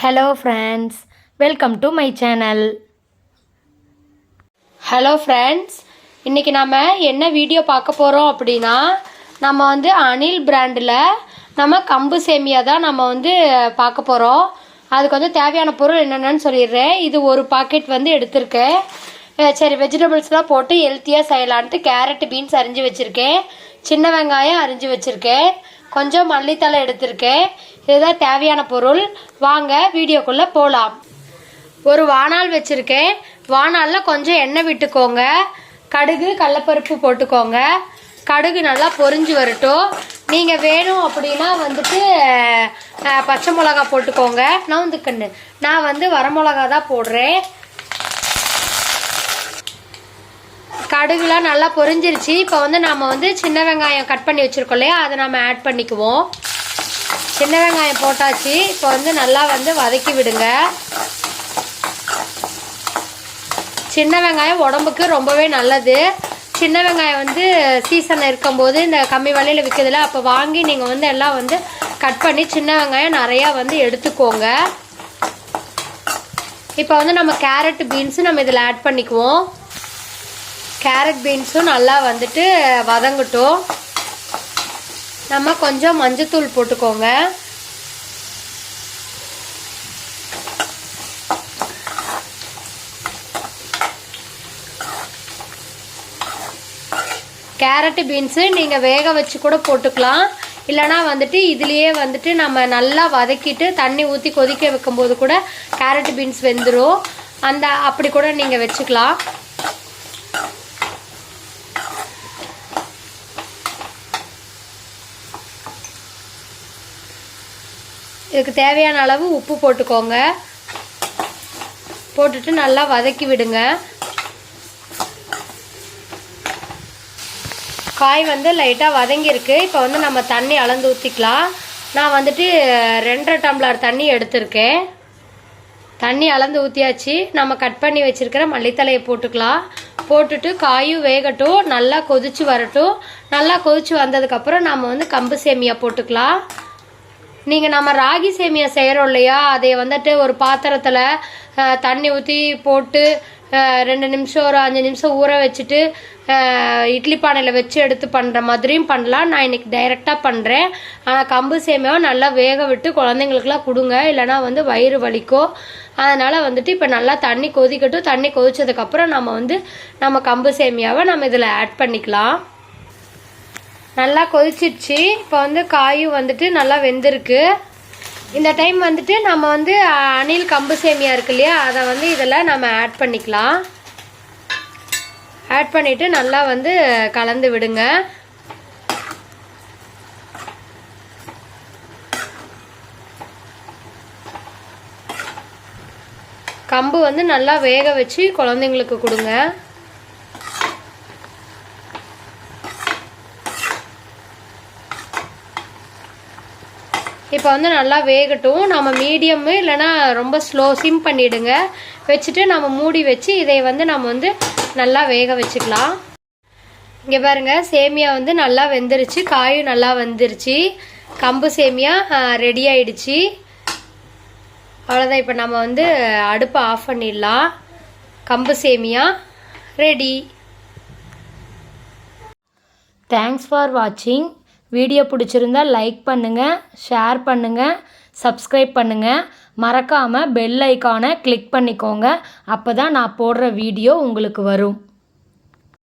Hello friends welcome to my channel hello friends இன்றைக்கி நம்ம என்ன வீடியோ பார்க்க போகிறோம் அப்படின்னா நம்ம வந்து அனில் பிராண்டில் நம்ம கம்பு சேமியா தான் நம்ம வந்து பார்க்க போகிறோம் அதுக்கு வந்து தேவையான பொருள் என்னென்னு சொல்லிடுறேன். இது ஒரு பாக்கெட் வந்து எடுத்திருக்கேன் சரி வெஜிடபிள்ஸ்லாம் போட்டு ஹெல்த்தியாக செய்யலான்ட்டு கேரட் பீன்ஸ் அரிஞ்சு வச்சுருக்கேன். சின்ன வெங்காயம் அரிஞ்சு வச்சுருக்கேன். கொஞ்சம் மல்லித்தலை எடுத்திருக்கேன். இதுதான் தேவையான பொருள். வாங்க வீடியோக்குள்ளே போகலாம் ஒரு வானால் வச்சுருக்கேன். வானாலில் கொஞ்சம் எண்ணெய் விட்டுக்கோங்க. கடுகு கடலப்பருப்பு போட்டுக்கோங்க. கடுகு நல்லா பொரிஞ்சு வரட்டும். நீங்கள் வேணும் அப்படின்னா வந்துட்டு பச்சை மிளகா போட்டுக்கோங்க. நான் வந்து கண்ணு. நான் வந்து வரமிளகா தான் போடுறேன். கடுகுலாம் நல்லா பொரிஞ்சிருச்சு. இப்போ வந்து நாம் வந்து சின்ன வெங்காயம் கட் பண்ணி வச்சுருக்கோம் இல்லையா? அதை நம்ம ஆட் பண்ணிக்குவோம். சின்ன வெங்காயம் போட்டாச்சு. இப்போ வந்து நல்லா வந்து வதக்கி விடுங்க. சின்ன வெங்காயம் உடம்புக்கு ரொம்பவே நல்லது. சின்ன வெங்காயம் வந்து சீசன் இருக்கும்போது இந்த கம்மி விலையில் விற்கிறதுல அப்போ வாங்கி நீங்கள் வந்து எல்லாம் வந்து கட் பண்ணி சின்ன வெங்காயம் நிறையா வந்து எடுத்துக்கோங்க. இப்போ வந்து நம்ம கேரட் பீன்ஸு நம்ம இதில் ஆட் பண்ணிக்குவோம். கேரட் பீன்ஸும் நல்லா வந்துட்டு வதங்கட்டும். நம்ம கொஞ்சம் மஞ்சத்தூள் போட்டுக்கோங்க. கேரட்டு பீன்ஸு நீங்கள் வேக வச்சு கூட போட்டுக்கலாம். இல்லைனா வந்துட்டு இதுலேயே வந்துட்டு நம்ம நல்லா வதக்கிட்டு தண்ணி ஊற்றி கொதிக்க வைக்கும்போது கூட கேரட் பீன்ஸ் வெந்துடும் அந்த அப்படி கூட நீங்கள் வச்சுக்கலாம். இதுக்கு தேவையான அளவு உப்பு போட்டுக்கோங்க. போட்டுட்டு நல்லா வதக்கி விடுங்க. காய் வந்து லைட்டாக வதங்கியிருக்கு. இப்போ வந்து நம்ம தண்ணி அளந்து ஊற்றிக்கலாம் நான் வந்துட்டு ரெண்டரை டம்ளர் தண்ணி எடுத்திருக்கேன். தண்ணி அளந்து ஊற்றியாச்சு நம்ம கட் பண்ணி வச்சுருக்கிற மல்லித்தலையை போட்டுக்கலாம். போட்டுட்டு காயும் வேகட்டும். நல்லா கொதிச்சு வரட்டும். நல்லா கொதிச்சு வந்ததுக்கப்புறம் நம்ம வந்து கம்பு சேமியா போட்டுக்கலாம். நீங்கள் நம்ம ராகி சேமியா செய்கிறோம் இல்லையா? அதை வந்துட்டு ஒரு பாத்திரத்தில் தண்ணி ஊற்றி போட்டு ரெண்டு நிமிஷம் ஒரு அஞ்சு நிமிஷம் ஊற வச்சுட்டு இட்லி பானையில் வச்சு எடுத்து பண்ணுற மாதிரியும் பண்ணலாம். நான் இன்றைக்கி டைரெக்டாக பண்ணுறேன் ஆனால் கம்பு சேமியாவை நல்லா வேக விட்டு குழந்தைங்களுக்குலாம் கொடுங்க. இல்லைனா வந்து வயிறு வலிக்கும். அதனால் வந்துட்டு இப்போ நல்லா தண்ணி கொதிக்கட்டும். தண்ணி கொதிச்சதுக்கப்புறம் நம்ம வந்து நம்ம கம்பு சேமியாவை நம்ம இதில் ஆட் பண்ணிக்கலாம். நல்லா கொதிச்சிடுச்சு இப்போ வந்து காயும் வந்துட்டு நல்லா வெந்திருக்கு. இந்த டைம் வந்துட்டு நம்ம வந்து அணில் கம்பு சேமியா இருக்கு இல்லையா? அதை வந்து இதில் நம்ம ஆட் பண்ணிக்கலாம். ஆட் பண்ணிவிட்டு நல்லா வந்து கலந்து விடுங்க. கம்பு வந்து நல்லா வேக வச்சு குழந்தைங்களுக்கு கொடுங்க. இப்போ வந்து நல்லா வேகட்டும். நம்ம மீடியமு இல்லைன்னா ரொம்ப ஸ்லோ சிம் பண்ணிவிடுங்க வச்சுட்டு நம்ம மூடி வச்சு இதை வந்து நம்ம வந்து நல்லா வேக வச்சுக்கலாம். இங்கே பாருங்கள் சேமியா வந்து நல்லா வெந்துருச்சு. காயும் நல்லா வெந்துருச்சு. கம்பு சேமியா ரெடி ஆயிடுச்சு. அவ்வளோதான் இப்போ நம்ம வந்து அடுப்பை ஆஃப் பண்ணிடலாம். கம்பு சேமியா ரெடி தேங்க்ஸ் ஃபார் வாட்சிங் வீடியோ பிடிச்சிருந்தா லைக் பண்ணுங்கள் ஷேர் பண்ணுங்கள் சப்ஸ்கிரைப் பண்ணுங்கள் மறக்காமல் பெல் ஐக்கானை கிளிக் பண்ணிக்கோங்க. அப்போ தான் நான் போடுற வீடியோ உங்களுக்கு வரும்.